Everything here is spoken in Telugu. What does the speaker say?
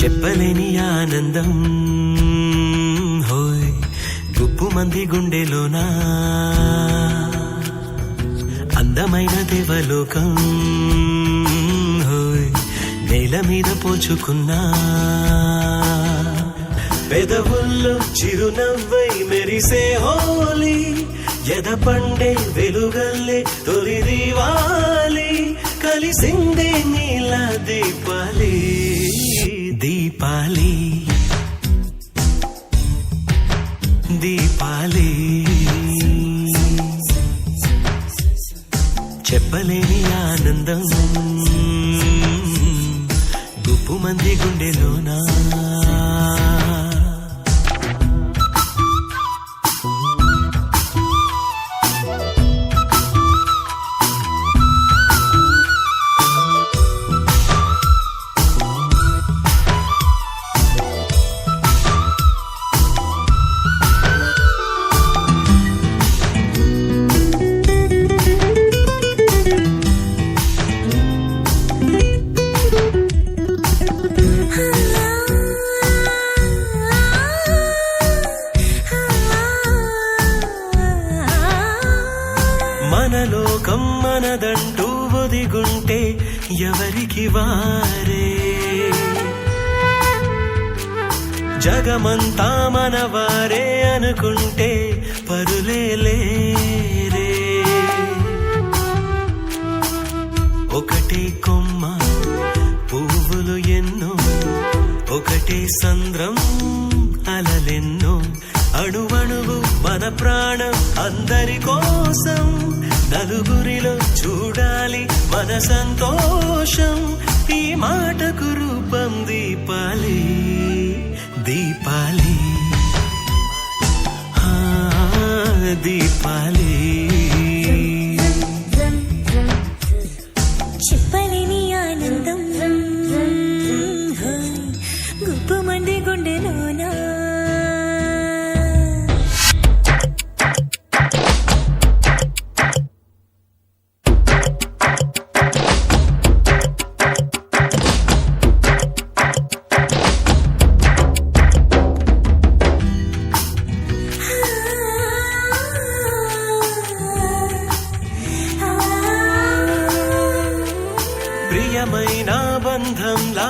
చెప్పలేని ఆనందం హోయ్ గుప్పు మంది గుండెలోనా? అందమైన దేవలోకం మీద పోచుకున్నా. పెదవుల్లో చిరునవ్వై మెరిసే హోలీ ఎద పండే వెలుగల్లే తొలి దీవాలి కలిసిందే నీల దీపాలి. దీపాలి. దీపాలి. చెప్పలేని ఆనందం. గుప్పు మంది గుండెలోనా? మన లోకం మనదంటూ ఒదిగుంటే ఎవరికి వారే? జగమంతా మనవారే అనుకుంటే పరులే లేరే. ఒకటే కొమ్మ పువ్వులు ఎన్నో ఒకటే సంద్రం అలలెన్నో. అణువణువు మన ప్రాణం అందరి కోసం నలుగురిలో చూడాలి మన సంతోషం. ఈ మాటకు రూపం దీపాలి దీపాలి. ఆ, దీపాలి. చెప్పలేని ఆనందం. గుప్పు మంది గుండెలోనా ప్రియమైన బంధం బంధంలా